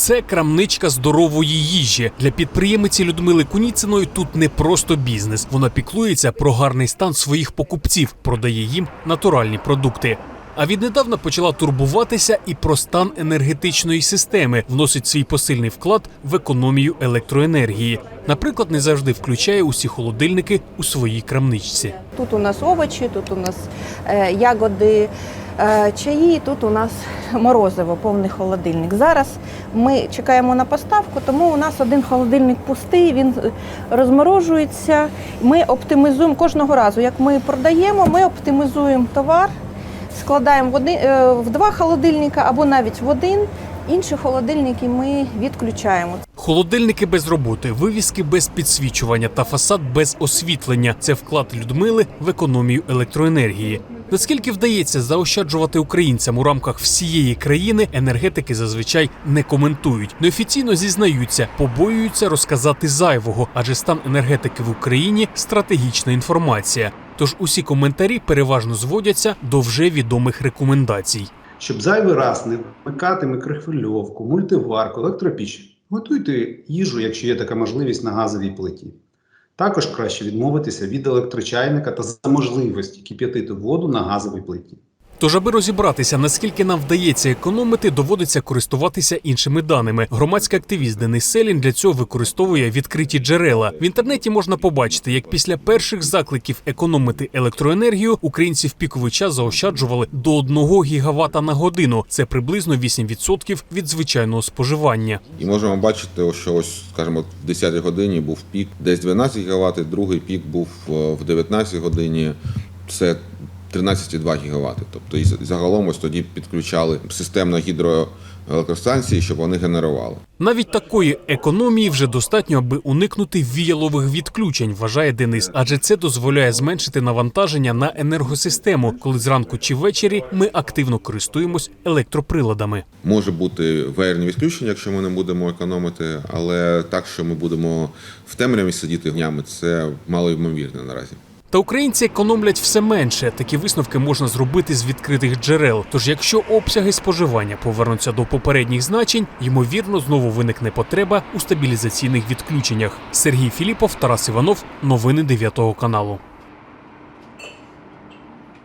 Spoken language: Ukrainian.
Це крамничка здорової їжі. Для підприємиці Людмили Куніциної тут не просто бізнес. Вона піклується про гарний стан своїх покупців, продає їм натуральні продукти. А віднедавна почала турбуватися і про стан енергетичної системи, вносить свій посильний вклад в економію електроенергії. Наприклад, не завжди включає усі холодильники у своїй крамничці. Тут у нас овочі, тут у нас е, ягоди, чаї, тут у нас морозиво, повний холодильник. Зараз ми чекаємо на поставку, тому у нас один холодильник пустий, він е, розморожується. Ми оптимізуємо кожного разу, як ми продаємо, ми оптимізуємо товар, складаємо в, один, е, в два холодильника або навіть в один. Інші холодильники ми відключаємо. Холодильники без роботи, вивіски без підсвічування та фасад без освітлення це вклад Людмили в економію електроенергії. Наскільки вдається заощаджувати українцям у рамках всієї країни, енергетики зазвичай не коментують. Неофіційно зізнаються, побоюються розказати зайвого, адже стан енергетики в Україні стратегічна інформація. Тож усі коментарі переважно зводяться до вже відомих рекомендацій. Щоб зайвий раз не вмикати мікрохвильовку, мультиварку, електропіч, готуйте їжу, якщо є така можливість на газовій плиті. Також краще відмовитися від електрочайника та за можливості кип'ятити воду на газовій плиті. Тож, аби розібратися, наскільки нам вдається економити, доводиться користуватися іншими даними. Громадський активіст Денис Селін для цього використовує відкриті джерела. В інтернеті можна побачити, як після перших закликів економити електроенергію українці в піковий час заощаджували до 1 гігавата на годину. Це приблизно 8% від звичайного споживання. І можемо бачити, що ось, скажімо, в 10 годині був пік десь 12 ГВт, другий пік був е, в 19 годині. Це 13,2 ГВт. Тобто і загалом ось тоді підключали системно гідроелектростанції, щоб вони генерували. Навіть такої економії вже достатньо, аби уникнути віялових відключень, вважає Денис, адже це дозволяє зменшити навантаження на енергосистему, коли зранку чи ввечері ми активно користуємось електроприладами. Може бути веєрні відключення, якщо ми не будемо економити, але так, що ми будемо в темряві сидіти днями, це мало ймовірно наразі. Та українці економлять все менше. Такі висновки можна зробити з відкритих джерел. Тож, якщо обсяги споживання повернуться до попередніх значень, ймовірно, знову виникне потреба у стабілізаційних відключеннях. Сергій Філіпов, Тарас Іванов, новини 9 каналу.